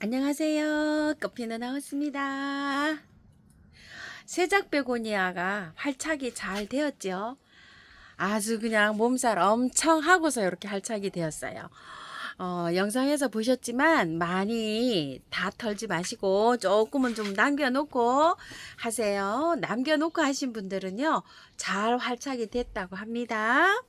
안녕하세요. 커피는 나왔습니다. 세작 베고니아가 활착이 잘 되었죠. 아주 그냥 몸살 엄청 하고서 이렇게 활착이 되었어요. 어, 영상에서 보셨지만 많이 다 털지 마시고 조금은 좀 남겨놓고 하세요. 남겨놓고 하신 분들은요, 잘 활착이 됐다고 합니다.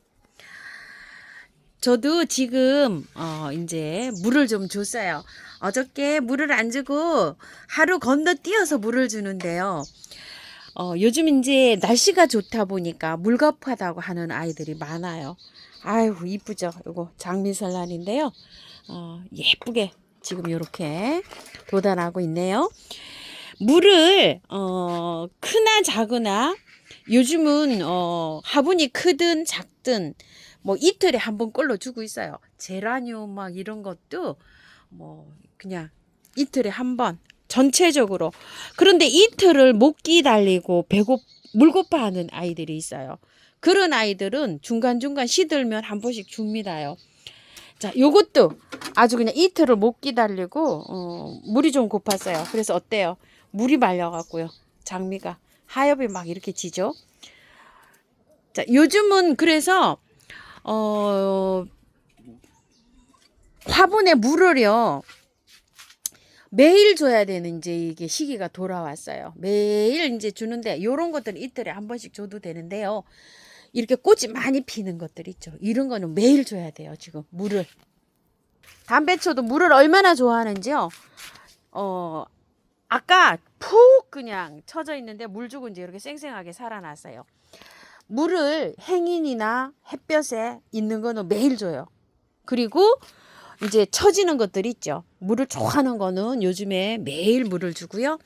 저도 지금 어 이제 물을 좀 줬어요. 어저께 물을 안 주고 하루 건너뛰어서 물을 주는데요. 어 요즘 이제 날씨가 좋다 보니까 물겁하다고 하는 아이들이 많아요. 아유 이쁘죠. 요거 장미설란인데요. 어 예쁘게 지금 요렇게 돋아나고 있네요. 물을 어 크나 작으나 요즘은 어 화분이 크든 작든 뭐 이틀에 한 번 꼴로 주고 있어요. 제라늄 막 이런 것도 뭐 그냥 이틀에 한 번 전체적으로 그런데 이틀을 못 기다리고 배고 물고파하는 아이들이 있어요. 그런 아이들은 중간중간 시들면 한 번씩 줍니다요. 자, 요것도 아주 그냥 이틀을 못 기다리고 어, 물이 좀 고팠어요. 그래서 어때요? 물이 말려갖고요. 장미가 하엽이 막 이렇게 지죠. 자, 요즘은 그래서 어, 화분에 물을요. 매일 줘야 되는 이제 이게 시기가 돌아왔어요. 매일 이제 주는데 요런 것들은 이틀에 한 번씩 줘도 되는데요. 이렇게 꽃이 많이 피는 것들 있죠. 이런 거는 매일 줘야 돼요. 지금 물을. 담배초도 물을 얼마나 좋아하는지요. 어, 아까 푹 그냥 쳐져 있는데 물 주고 이제 이렇게 쌩쌩하게 살아났어요. 물을 행인이나 햇볕에 있는 거는 매일 줘요. 그리고 이제 처지는 것들 있죠. 물을 좋아하는 거는 요즘에 매일 물을 주고요.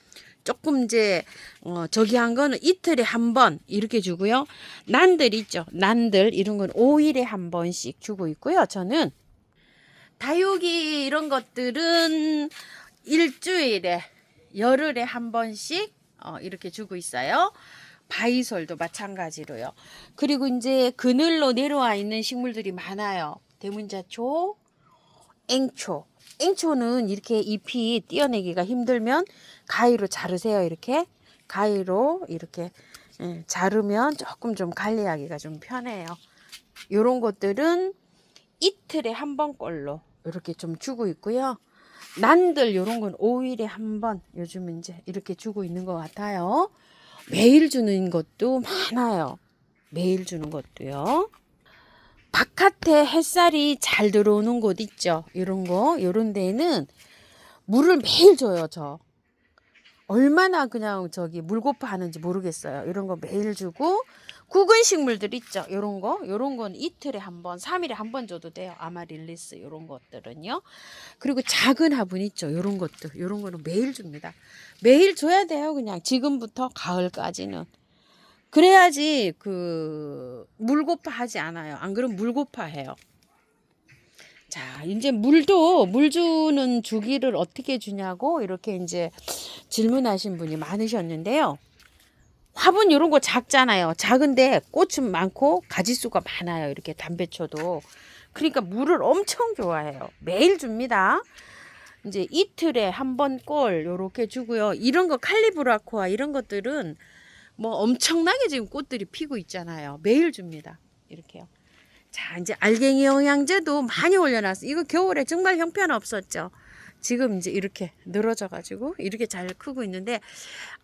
조금 이제 어 저기 한 거는 이틀에 한 번 이렇게 주고요. 난들 있죠. 난들 이런 건 5일에 한 번씩 주고 있고요. 저는 다육이 이런 것들은 일주일에 열흘에 한 번씩 어 이렇게 주고 있어요. 바이솔도 마찬가지로요. 그리고 이제 그늘로 내려와 있는 식물들이 많아요. 대문자초, 앵초. 앵초는 이렇게 잎이 띄어내기가 힘들면 가위로 자르세요. 이렇게 가위로 이렇게 예, 자르면 조금 좀 관리하기가 좀 편해요. 요런 것들은 이틀에 한 번꼴로 이렇게 좀 주고 있고요. 난들 요런 건 5일에 한 번 요즘 이제 이렇게 주고 있는 것 같아요. 매일 주는 것도 많아요. 매일 주는 것도요. 바깥에 햇살이 잘 들어오는 곳 있죠. 이런 거, 이런 데는 물을 매일 줘요, 저. 얼마나 그냥 저기 물고파 하는지 모르겠어요. 이런 거 매일 주고, 굵은 식물들 있죠. 이런 거, 이런 건 이틀에 한 번, 3일에 한 번 줘도 돼요. 아마릴리스 이런 것들은요. 그리고 작은 화분 있죠. 이런 것들, 이런 거는 매일 줍니다. 매일 줘야 돼요. 그냥 지금부터 가을까지는. 그래야지 그 물고파 하지 않아요. 안 그러면 물고파 해요. 자, 이제 물도 물 주는 주기를 어떻게 주냐고 이렇게 이제 질문하신 분이 많으셨는데요. 화분 이런 거 작잖아요. 작은데 꽃은 많고 가지수가 많아요. 이렇게 담배초도. 그러니까 물을 엄청 좋아해요. 매일 줍니다. 이제 이틀에 한 번 꼴 요렇게 주고요. 이런 거 칼리브라코아 이런 것들은 뭐 엄청나게 지금 꽃들이 피고 있잖아요. 매일 줍니다. 이렇게요. 자, 이제 알갱이 영양제도 많이 올려놨어요. 이거 겨울에 정말 형편없었죠. 지금 이제 이렇게 늘어져 가지고 이렇게 잘 크고 있는데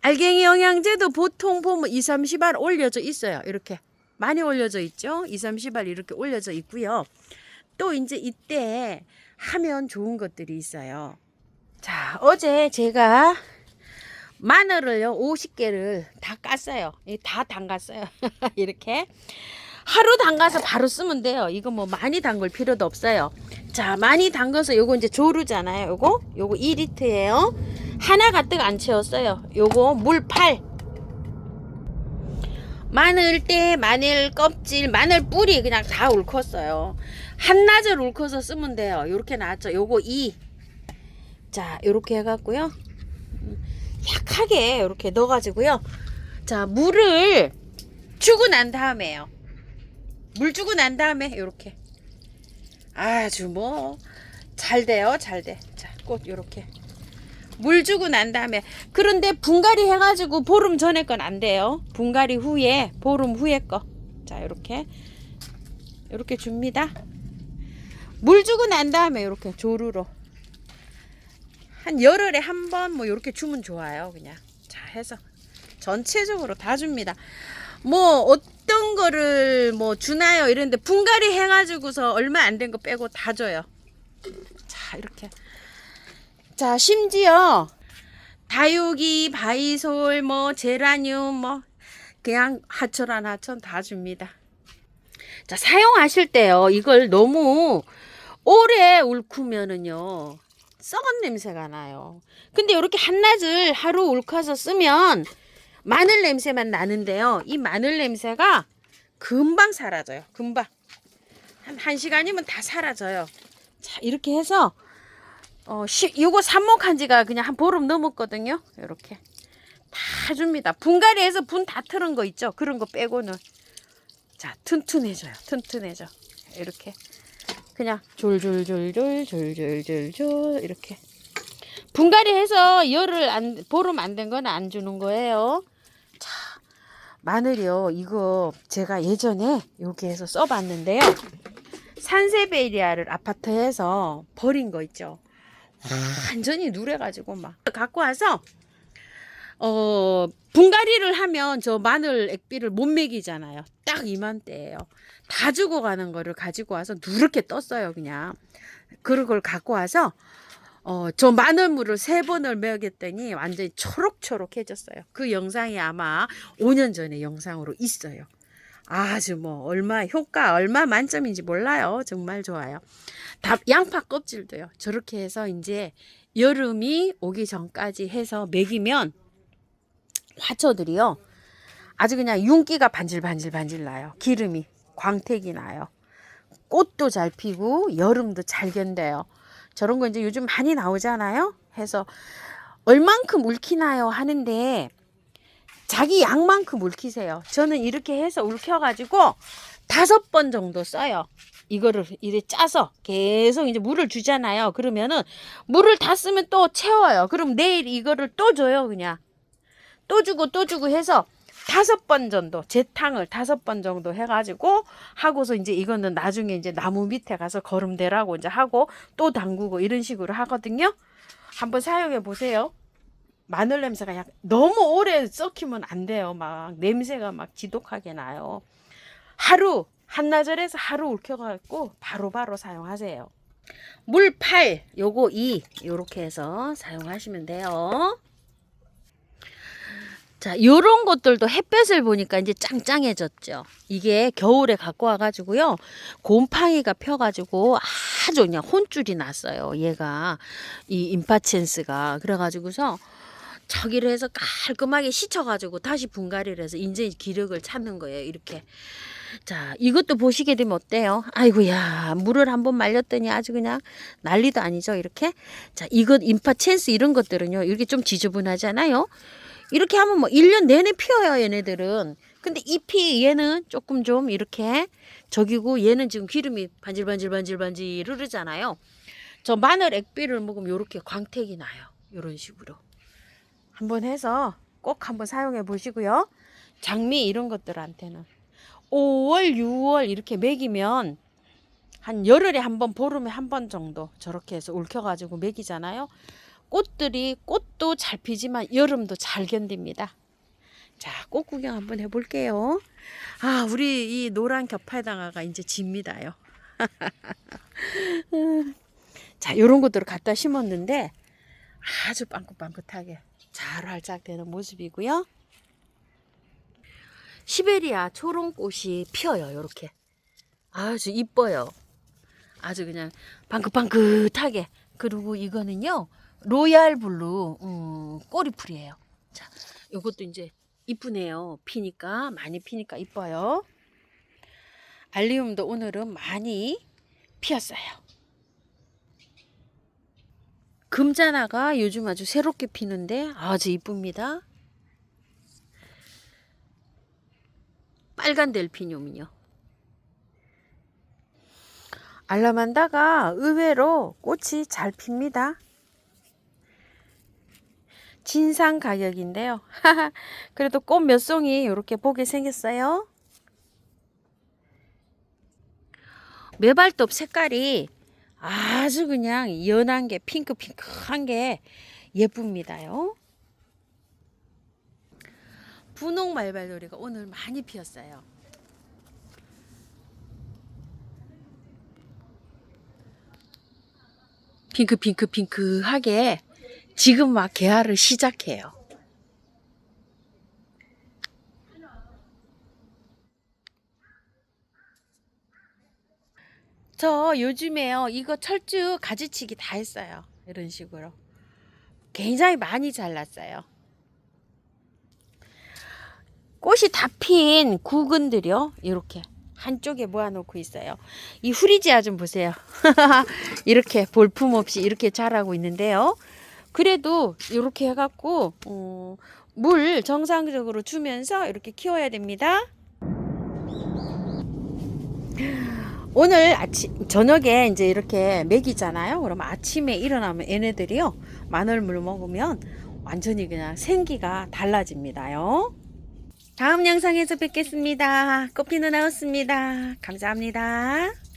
알갱이 영양제도 보통 보면 2, 30알 올려져 있어요. 이렇게 많이 올려져 있죠. 2, 30알 이렇게 올려져 있고요. 또 이제 이때 하면 좋은 것들이 있어요. 자, 어제 제가 마늘을요 50개를 다 깠어요. 이다 담갔어요. 이렇게 하루 담가서 바로 쓰면 돼요. 이거 뭐 많이 담글 필요도 없어요. 자, 많이 담가서 요거 이제 조르잖아요. 요거 요거 2리터예요. 하나 가득 안 채웠어요. 요거 물 8. 마늘 때 마늘 껍질 마늘 뿌리 그냥 다 울컸어요. 한나절 울커서 쓰면 돼요. 요렇게 나왔죠. 요거 2. 자, 요렇게 해갖고요. 약하게 이렇게 넣어가지고요. 자, 물을 주고 난 다음에요. 물 주고 난 다음에 이렇게 아주 뭐 잘 돼요, 잘 돼. 자, 꽃 이렇게 물 주고 난 다음에 그런데 분갈이 해가지고 보름 전에 건 안 돼요. 분갈이 후에 보름 후에 거. 자 이렇게 이렇게 줍니다. 물 주고 난 다음에 이렇게 조루로 한 열흘에 한 번뭐 이렇게 주면 좋아요. 그냥 자 해서 전체적으로 다 줍니다. 뭐 어떤 거를 뭐 주나요 이랬는데 분갈이 해가지고서 얼마 안 된 거 빼고 다 줘요. 자 이렇게 자 심지어 다육이 바이솔 뭐 제라늄 뭐 그냥 하천 하천 다 줍니다. 자 사용하실 때요 이걸 너무 오래 울크면은요 썩은 냄새가 나요. 근데 이렇게 한낮을 하루 울커서 쓰면 마늘 냄새만 나는데요. 이 마늘 냄새가 금방 사라져요. 금방. 한 1시간이면 다 사라져요. 자, 이렇게 해서 어, 시, 요거 삽목한 지가 그냥 한 보름 넘었거든요. 이렇게. 다 줍니다. 분갈이해서 분 다 틀은 거 있죠? 그런 거 빼고는. 자, 튼튼해져요. 튼튼해져. 이렇게. 그냥 졸졸졸졸 졸졸졸졸 이렇게. 분갈이 해서 열을 안 보름 안 된 건 안 주는 거예요. 자, 마늘이요. 이거 제가 예전에 여기 에서 써봤는데요. 산세베리아를 아파트에서 버린 거 있죠. 완전히 누래가지고 막 갖고 와서 어 분갈이를 하면 저 마늘 액비를 못 먹이잖아요. 딱 이맘때예요. 다 주고 가는 거를 가지고 와서 누렇게 떴어요, 그냥. 그런 걸 갖고 와서 어, 저 마늘물을 세 번을 먹였더니 완전히 초록초록해졌어요. 그 영상이 아마 5년 전에 영상으로 있어요. 아주 뭐 얼마 효과 얼마 만점인지 몰라요. 정말 좋아요. 답 양파 껍질도요. 저렇게 해서 이제 여름이 오기 전까지 해서 먹이면 화초들이요. 아주 그냥 윤기가 반질반질 반질 나요. 기름이 광택이 나요. 꽃도 잘 피고 여름도 잘 견뎌요. 저런 거 이제 요즘 많이 나오잖아요. 해서 얼만큼 울키나요 하는데 자기 양만큼 울키세요. 저는 이렇게 해서 울켜가지고 다섯 번 정도 써요. 이거를 이렇게 짜서 계속 이제 물을 주잖아요. 그러면은 물을 다 쓰면 또 채워요. 그럼 내일 이거를 또 줘요. 그냥 또 주고 또 주고 해서 다섯 번 정도 재탕을 다섯 번 정도 해가지고 하고서 이제 이거는 나중에 이제 나무 밑에 가서 거름대라고 이제 하고 또 담그고 이런 식으로 하거든요. 한번 사용해 보세요. 마늘 냄새가 약 너무 오래 썩히면 안 돼요. 막 냄새가 막 지독하게 나요. 하루 한나절에서 하루 울켜갖고 바로바로 사용하세요. 물 8, 요거 2 요렇게 해서 사용하시면 돼요. 자, 요런 것들도 햇볕을 보니까 이제 짱짱해졌죠. 이게 겨울에 갖고 와가지고요. 곰팡이가 펴가지고 아주 그냥 혼줄이 났어요. 얘가. 이 임파첸스가. 그래가지고서 저기를 해서 깔끔하게 씻어가지고 다시 분갈이를 해서 이제 기력을 찾는 거예요. 이렇게. 자, 이것도 보시게 되면 어때요? 아이고야, 물을 한번 말렸더니 아주 그냥 난리도 아니죠. 이렇게. 자, 이것, 임파첸스 이런 것들은요. 이렇게 좀 지저분하잖아요. 이렇게 하면 뭐 1년 내내 피어요, 얘네들은. 근데 잎이 얘는 조금 좀 이렇게 저기고 얘는 지금 기름이 반질반질반질반질 흐르잖아요. 저 마늘 액비를 먹으면 이렇게 광택이 나요. 이런 식으로. 한번 해서 꼭 한번 사용해 보시고요. 장미 이런 것들한테는 5월, 6월 이렇게 먹이면 한 열흘에 한 번, 보름에 한 번 정도 저렇게 해서 울켜가지고 먹이잖아요. 꽃들이 꽃도 잘 피지만 여름도 잘 견딥니다. 자, 꽃 구경 한번 해볼게요. 아, 우리 이 노란 겹팔당아가 이제 집니다요. 자, 요런 것들을 갖다 심었는데 아주 빵긋빵긋하게 잘 활짝되는 모습이고요. 시베리아 초롱꽃이 피어요. 요렇게. 아주 이뻐요. 아주 그냥 빵긋빵긋하게. 그리고 이거는요. 로얄 블루 음, 꼬리풀이에요. 자, 요것도 이제 이쁘네요. 피니까 많이 피니까 이뻐요. 알리움도 오늘은 많이 피었어요. 금자나가 요즘 아주 새롭게 피는데 아주 이쁩니다. 빨간 델피늄은요. 알라만다가 의외로 꽃이 잘 핍니다. 진상 가격인데요. 그래도 꽃 몇 송이 이렇게 보게 생겼어요. 매발톱 색깔이 아주 그냥 연한 게 핑크핑크한 게 예쁩니다요. 분홍 말발놀이가 오늘 많이 피었어요. 핑크핑크핑크하게 지금 막 개화를 시작해요. 저 요즘에요 이거 철쭉 가지치기 다 했어요. 이런 식으로. 굉장히 많이 잘랐어요. 꽃이 다 핀 구근들이요. 이렇게 한쪽에 모아놓고 있어요. 이 후리지아 좀 보세요. 이렇게 볼품없이 이렇게 자라고 있는데요 그래도 이렇게 해갖고 어, 물 정상적으로 주면서 이렇게 키워야 됩니다 오늘 아침 저녁에 이제 이렇게 먹이잖아요. 그러면 아침에 일어나면 얘네들이요 마늘물 먹으면 완전히 그냥 생기가 달라집니다요. 다음 영상에서 뵙겠습니다. 꽃피 누나였습니다. 감사합니다.